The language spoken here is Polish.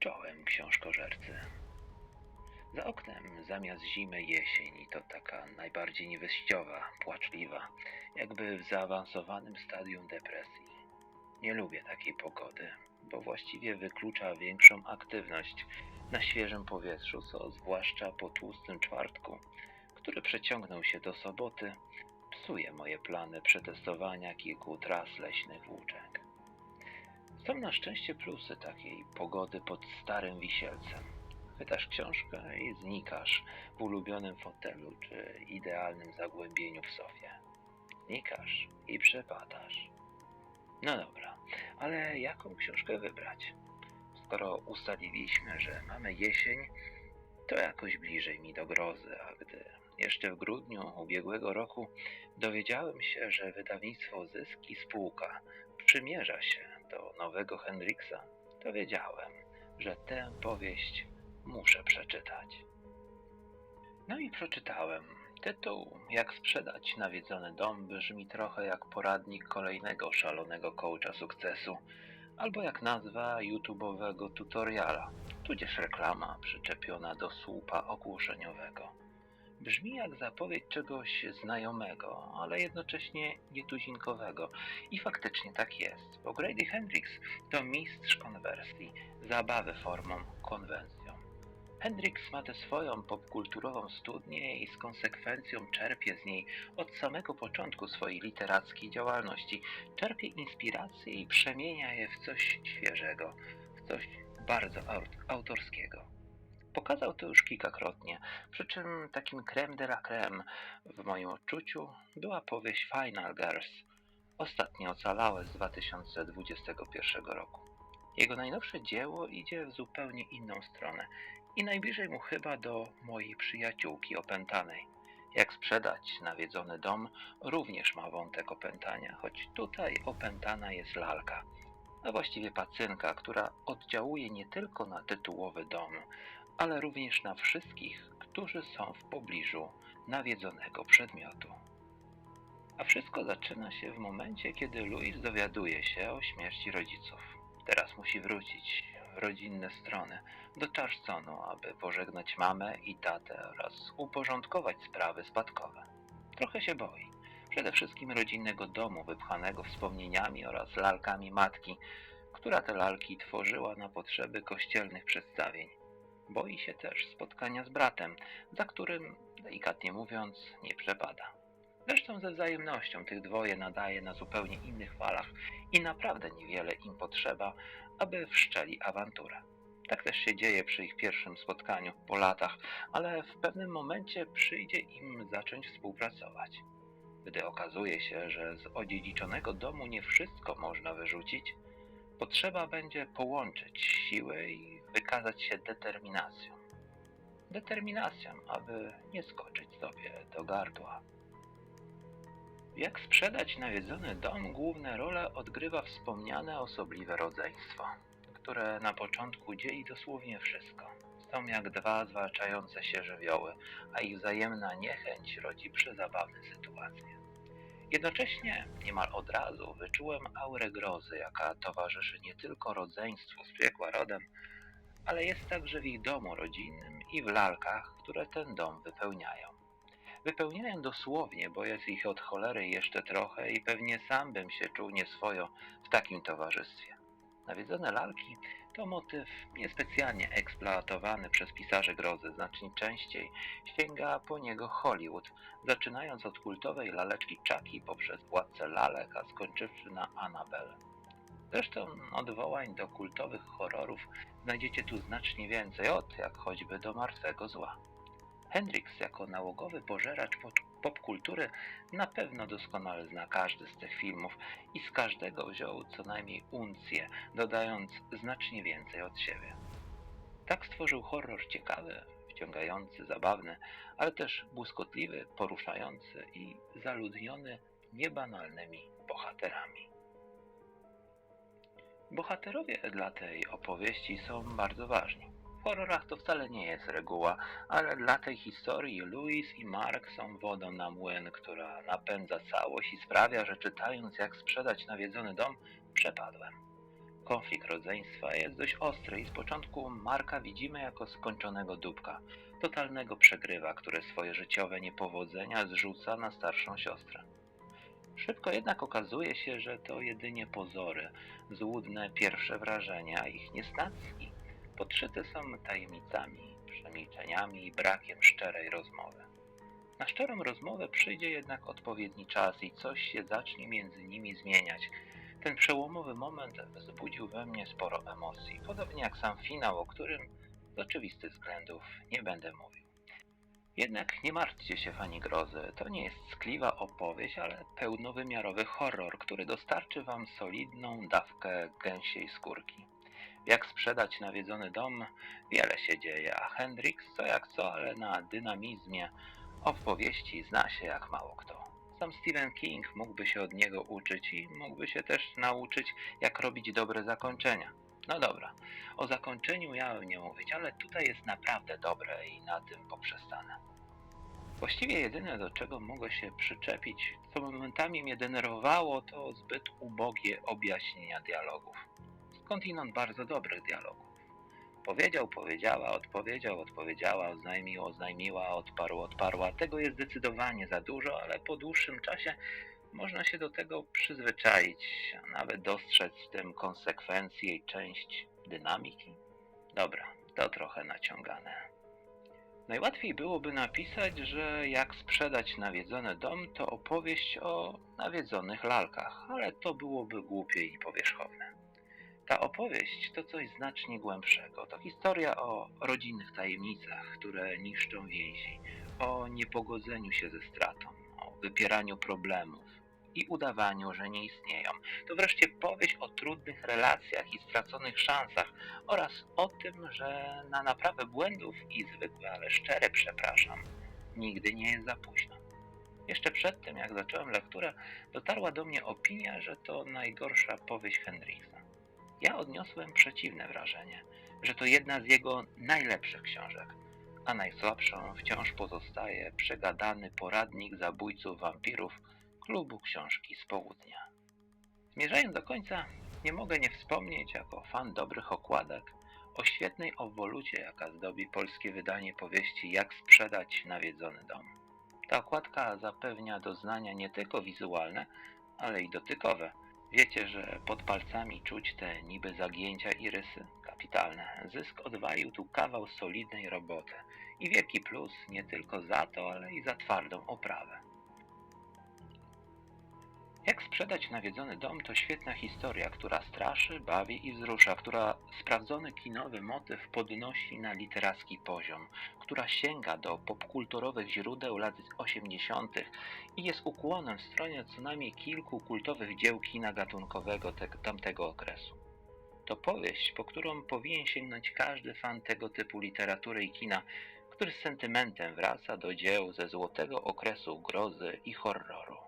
Czołem książkożercy. Za oknem zamiast zimy jesień i to taka najbardziej niewyjściowa, płaczliwa, jakby w zaawansowanym stadium depresji. Nie lubię takiej pogody, bo właściwie wyklucza większą aktywność na świeżym powietrzu, co zwłaszcza po tłustym czwartku, który przeciągnął się do soboty, psuje moje plany przetestowania kilku tras leśnych włóczek. Są na szczęście plusy takiej pogody pod starym wisielcem. Chwytasz książkę i znikasz w ulubionym fotelu czy idealnym zagłębieniu w sofie. Znikasz i przepadasz. No dobra, ale jaką książkę wybrać? Skoro ustaliliśmy, że mamy jesień, to jakoś bliżej mi do grozy, a gdy jeszcze w grudniu ubiegłego roku dowiedziałem się, że wydawnictwo Zyski Spółka przymierza się do nowego Hendriksa, to wiedziałem, że tę powieść muszę przeczytać. No i przeczytałem. Tytuł Jak sprzedać nawiedzony dom brzmi trochę jak poradnik kolejnego szalonego coacha sukcesu, albo jak nazwa YouTube'owego tutoriala, tudzież reklama przyczepiona do słupa ogłoszeniowego. Brzmi jak zapowiedź czegoś znajomego, ale jednocześnie nietuzinkowego. I faktycznie tak jest, bo Grady Hendrix to mistrz konwersji, zabawy formą, konwencją. Hendrix ma tę swoją popkulturową studnię i z konsekwencją czerpie z niej od samego początku swojej literackiej działalności. Czerpie inspiracje i przemienia je w coś świeżego, w coś bardzo aut- autorskiego. Pokazał to już kilkakrotnie, przy czym takim creme de la creme w moim odczuciu była powieść Final Girls, ostatnie ocalałe z 2021 roku. Jego najnowsze dzieło idzie w zupełnie inną stronę i najbliżej mu chyba do mojej przyjaciółki opętanej. Jak sprzedać nawiedzony dom również ma wątek opętania, choć tutaj opętana jest lalka, a właściwie pacynka, która oddziałuje nie tylko na tytułowy dom, ale również na wszystkich, którzy są w pobliżu nawiedzonego przedmiotu. A wszystko zaczyna się w momencie, kiedy Louis dowiaduje się o śmierci rodziców. Teraz musi wrócić w rodzinne strony do Charlestonu, aby pożegnać mamę i tatę oraz uporządkować sprawy spadkowe. Trochę się boi. Przede wszystkim rodzinnego domu wypchanego wspomnieniami oraz lalkami matki, która te lalki tworzyła na potrzeby kościelnych przedstawień. Boi się też spotkania z bratem, za którym, delikatnie mówiąc, nie przepada. Zresztą ze wzajemnością tych dwoje nadaje na zupełnie innych falach i naprawdę niewiele im potrzeba, aby wszczeli awanturę. Tak też się dzieje przy ich pierwszym spotkaniu po latach, ale w pewnym momencie przyjdzie im zacząć współpracować. Gdy okazuje się, że z odziedziczonego domu nie wszystko można wyrzucić, potrzeba będzie połączyć siły i wykazać się determinacją. Determinacją, aby nie skoczyć sobie do gardła. Jak sprzedać nawiedzony dom, główne role odgrywa wspomniane osobliwe rodzeństwo, które na początku dzieli dosłownie wszystko. Są jak dwa zwalczające się żywioły, a ich wzajemna niechęć rodzi przezabawne sytuacje. Jednocześnie niemal od razu wyczułem aurę grozy, jaka towarzyszy nie tylko rodzeństwu z piekła rodem, ale jest także w ich domu rodzinnym i w lalkach, które ten dom wypełniają. Wypełniają dosłownie, bo jest ich od cholery jeszcze trochę i pewnie sam bym się czuł nieswojo w takim towarzystwie. Nawiedzone lalki to motyw niespecjalnie eksploatowany przez pisarzy grozy, znacznie częściej sięga po niego Hollywood, zaczynając od kultowej laleczki Chucky poprzez Władcę Lalek, a skończywszy na Annabelle. Zresztą odwołań do kultowych horrorów znajdziecie tu znacznie więcej, od jak choćby do Martwego Zła. Hendrix jako nałogowy pożeracz pop- popkultury na pewno doskonale zna każdy z tych filmów i z każdego wziął co najmniej uncję, dodając znacznie więcej od siebie. Tak stworzył horror ciekawy, wciągający, zabawny, ale też błyskotliwy, poruszający i zaludniony niebanalnymi bohaterami. Bohaterowie dla tej opowieści są bardzo ważni. W horrorach to wcale nie jest reguła, ale dla tej historii Louis i Mark są wodą na młyn, która napędza całość i sprawia, że czytając jak sprzedać nawiedzony dom, przepadłem. konflikt rodzeństwa jest dość ostry i z początku Marka widzimy jako skończonego dupka, totalnego przegrywa, który swoje życiowe niepowodzenia zrzuca na starszą siostrę. Szybko jednak okazuje się, że to jedynie pozory, złudne pierwsze wrażenia, ich niesnacki podszyte są tajemnicami, przemilczeniami i brakiem szczerej rozmowy. Na szczerą rozmowę przyjdzie jednak odpowiedni czas i coś się zacznie między nimi zmieniać. Ten przełomowy moment wzbudził we mnie sporo emocji, podobnie jak sam finał, o którym z oczywistych względów nie będę mówił. Jednak nie martwcie się, fani grozy, to nie jest skliwa opowieść, ale pełnowymiarowy horror, który dostarczy wam solidną dawkę gęsiej skórki. Jak sprzedać nawiedzony dom? Wiele się dzieje, a Hendrix co jak co, ale na dynamizmie opowieści zna się jak mało kto. Sam Stephen King mógłby się od niego uczyć i mógłby się też nauczyć, jak robić dobre zakończenia. No dobra, o zakończeniu miałem nie mówić, ale tutaj jest naprawdę dobre i na tym poprzestanę. Właściwie jedyne do czego mogę się przyczepić, co momentami mnie denerwowało, to zbyt ubogie objaśnienia dialogów. Skądinąd bardzo dobrych dialogów. Powiedział, powiedziała, odpowiedział, odpowiedziała, oznajmił, oznajmiła, odparł, odparła. Tego jest zdecydowanie za dużo, ale po dłuższym czasie można się do tego przyzwyczaić, a nawet dostrzec w tym konsekwencje i część dynamiki. Dobra, to trochę naciągane. Najłatwiej byłoby napisać, że jak sprzedać nawiedzony dom, to opowieść o nawiedzonych lalkach, ale to byłoby głupie i powierzchowne. Ta opowieść to coś znacznie głębszego. To historia o rodzinnych tajemnicach, które niszczą więzi, o niepogodzeniu się ze stratą, o wypieraniu problemów i udawaniu, że nie istnieją. To wreszcie powieść o trudnych relacjach i straconych szansach oraz o tym, że na naprawę błędów i zwykłe, ale szczere przepraszam, nigdy nie jest za późno. Jeszcze przed tym, jak zacząłem lekturę, dotarła do mnie opinia, że to najgorsza powieść Hendricksa. Ja odniosłem przeciwne wrażenie, że to jedna z jego najlepszych książek, a najsłabszą wciąż pozostaje przegadany poradnik zabójców wampirów klubu książki z południa. Zmierzając do końca, nie mogę nie wspomnieć, jako fan dobrych okładek, o świetnej obwolucie, jaka zdobi polskie wydanie powieści Jak sprzedać nawiedzony dom. Ta okładka zapewnia doznania nie tylko wizualne, ale i dotykowe. Wiecie, że pod palcami czuć te niby zagięcia i rysy? Kapitalne. Zysk odwalił tu kawał solidnej roboty. I wielki plus nie tylko za to, ale i za twardą oprawę. Sprzedać nawiedzony dom to świetna historia, która straszy, bawi i wzrusza, która sprawdzony kinowy motyw podnosi na literacki poziom, która sięga do popkulturowych źródeł lat 80. i jest ukłonem w stronie co najmniej kilku kultowych dzieł kina gatunkowego te, tamtego okresu. To powieść, po którą powinien sięgnąć każdy fan tego typu literatury i kina, który z sentymentem wraca do dzieł ze złotego okresu grozy i horroru.